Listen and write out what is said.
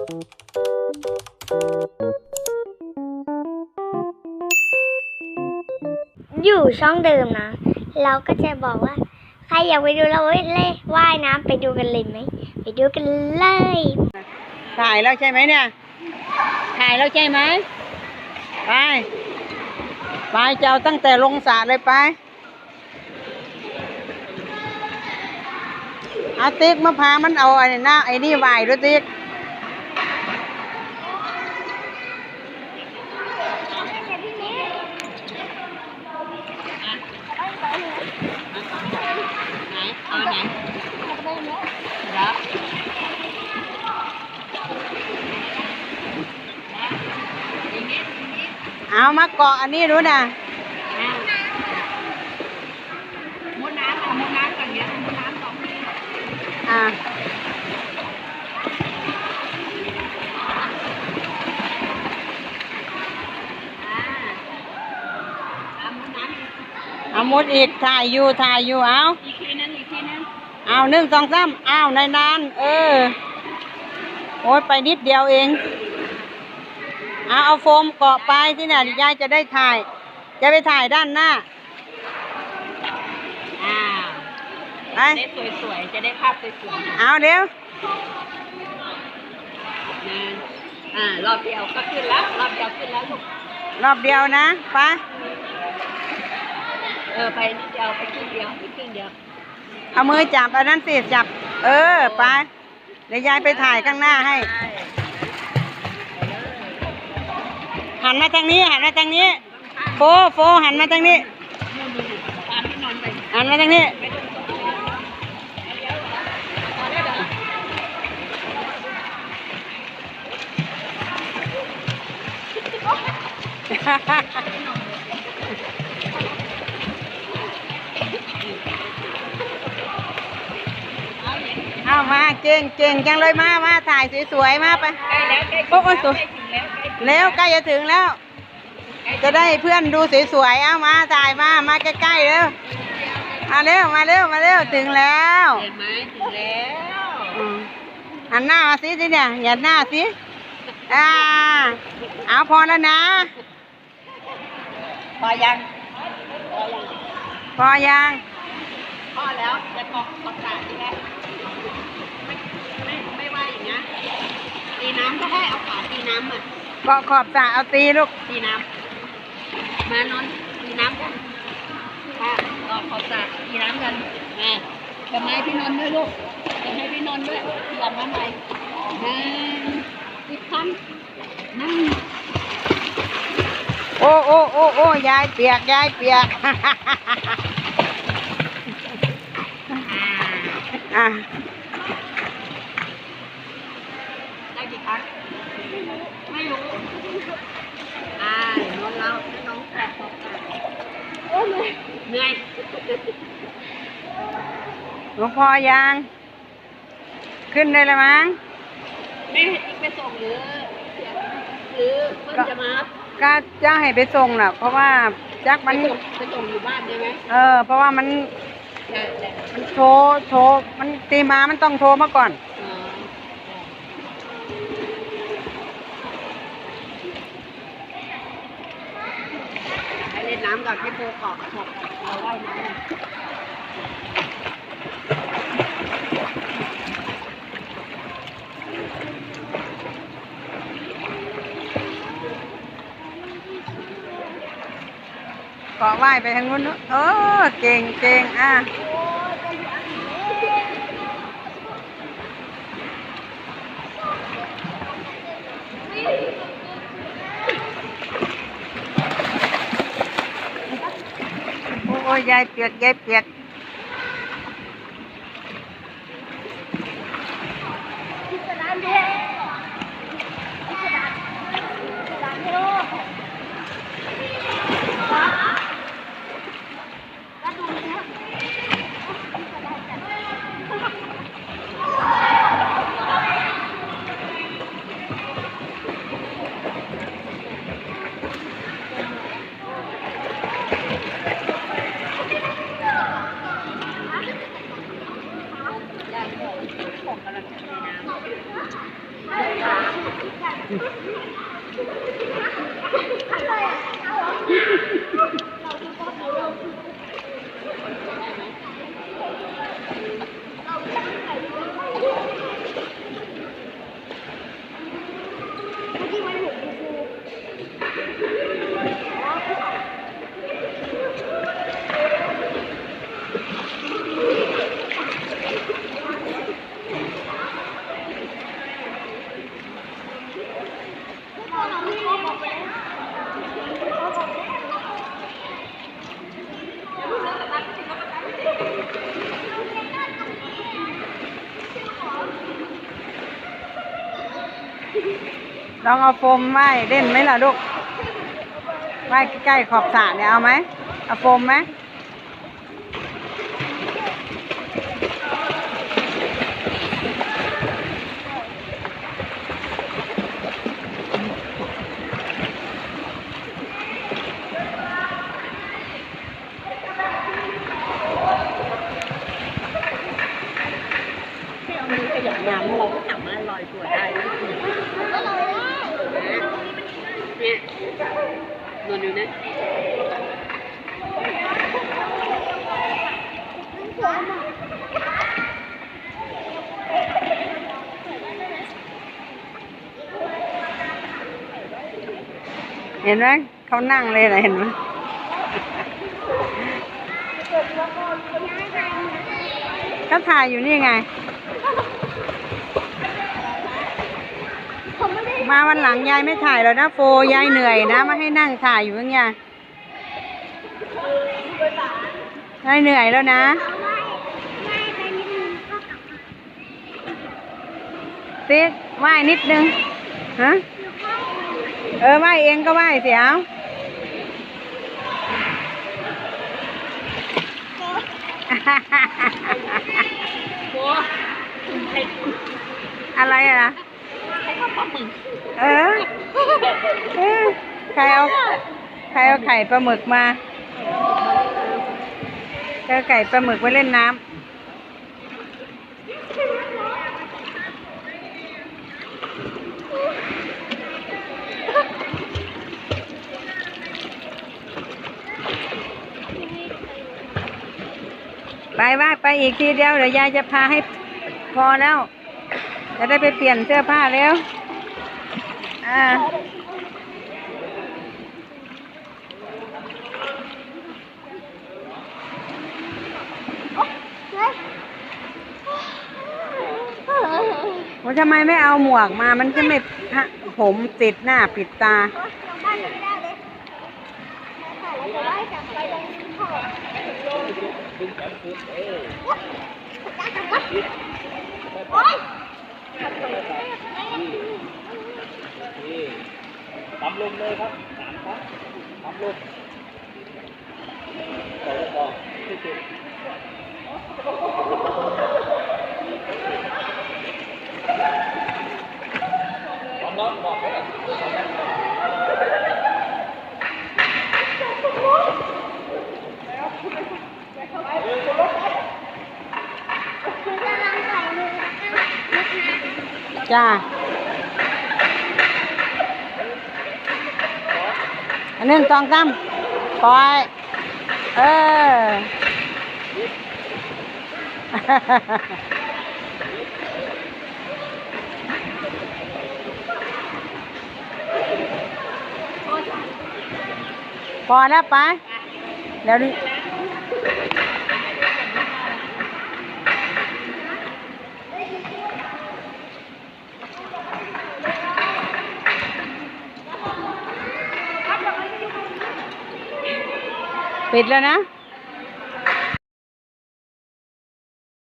อยู่ช่องเดิมนะ เราก็จะบอกว่า ใครอยากไปดูเราเล่นว่ายน้ำไปดูกันเลยไหม ไปดูกันเลย ถ่ายแล้วใช่ไหมเนี่ย ถ่ายแล้วใช่ไหม ไป ไปเจ้าตั้งแต่ลงสระเลยไป อาติ๊กมาพามันเอาไอ้หน้าไอ้นี่ไหวด้วยติ๊กเอาไหน เอามาเกาะอันนี้ดูนะมุดน้ำค่ะมุดน้ำก่อนเนี้ยมุดน้ำก่อนอ่าอ่ามุดน้ำอีกเอามุดอีกถ่ายอยู่ถ่ายอยู่เอาอีกทีนึงอีกทีนึงเอาหนึ่งสองสามอ้าวในนานเออ โอ้ยไปนิดเดียวเอง เอาเอาโฟมเกาะไปที่ไหนยายจะได้ถ่าย จะไปถ่ายด้านหน้าอ่าไป ได้สวยๆ จะได้ภาพสวยๆเอาเดี๋ยวนะอ่ารอบเดียวก็ขึ้นแล้ว รอบเดียวขึ้นแล้วลูกรอบเดียวนะไปเออไปนิดเดียวไปครึ่งเดียวไปครึ่งเดียวเอามือจับอันนั้นสิจับ เออไปเดี๋ยวยายไปถ่ายข้างหน้าให้ ใช่ หันมาทางนี้หันมาทางนี้ โฟโฟหันมาทางนี้หันมาทางนี้ไม่ต้องพอแล้วเอามาเก่งเก่งจังเลยมามาถ่ายสวยๆมาไปโอ้โอ้สวย แล้วใกล้ถึงแล้วใกล้จะถึงแล้ว จะได้เพื่อนดูสวยๆ เอามาถ่ายมา มาใกล้ๆเร็วมาเร็ว มาเร็ว มาเร็ว ถึงแล้วเห็นไหมถึงแล้วอืมหันหน้ามาสิสิเนี่ยอย่าหน้าสิอ่าเอาพอแล้วนะ พอยัง พอยัง พอแล้วจะกอกกอกสาใช่ไหมไม่ไม่ไม่ว่าอย่างนี้นตีน้ำก็ให้เอาขาตีน้ำอะ เกาะขอบสระเอาตีลูกตีน้ำมานอนตีน้ำกันค่ะกอกขอบสระตีน้ำกันมาจะมาให้พี่นนท์ด้วยลูกจะให้พี่นนท์ด้วยหลับมาหน่อยหนึ่งสิบคำนั่งโอ้โอ้โอ้โอ้ยายเปียกยายเปียกอ่าอะ ได้ กี่ครั้ง ไม่รู้ อ่าเดี๋ยวนนท์เราให้น้องแปะขอบสระโอ้เหนื่อยเหนื่อยหลวงพ่อยัง ขึ้นได้แล้วมั้งไม่ให้ติ๊กไปส่งหรือหรือเพิ่นจะมารับก็จะให้ไปส่งน่ะ เพราะว่าจักไปมันส่งไปส่งอยู่บ้านได้ไหมเออ เพราะว่ามันได้ได้มันโทรโทรมันตีมามันต้องโทรมาก่อน อ๋อไปเล่นน้ำกับให้โปเกาะขอบเราว่ายน้ำกันเกาะว่ายไปทางนู้นเนอะเออเก่งเก่งอะโอ้ ยยายเปียกยายเปียก ลองเอาโฟมไหว้เล่นไหมล่ะลูกไหว้ใกล้ๆขอบสระเนี่ยเอาไหมเอาโฟมไหมเอามือขยับน้ำเรากสามารถลอยตัวได้ เนี่ยนอนอยู่นะเห็นไหมเขานั่งเลยนะเห็นไหมก็ถ่ายอยู่นี่ไง มาวันหลังยายไม่ถ่ายแล้วนะโฟยายเหนื่อยนะมาให้นั่งถ่ายอยู่อย่างเงี้ยยายเหนื่อยแล้วนะติ๊กไหว้นิดนึงฮะเออไหว้เองก็ไหว้เสียวโอ้ใครอะไรอะ เออเออใครเอาใครเอาไข่ปลาหมึกมาเจอไก่ปลาหมึกไว้เล่นน้ำไปว่าไปอีกทีเดียวเดี๋ยวยายจะพาให้พอแล้ว จะได้ไปเปลี่ยนเสื้อผ้าแล้ว อ่าว่าทำไมไม่เอาหมวกมา มันจะไม่พะผมติดหน้าปิดตา ปั๊มลมเลยครับสามครับปั๊มลมต่อต่อที่สุดปั๊มแล้วบอกเลย จ้า อันนึงสองสามปล่อย เออพอแล้วไปเดี๋ยวดิ ปิดแล้วนะ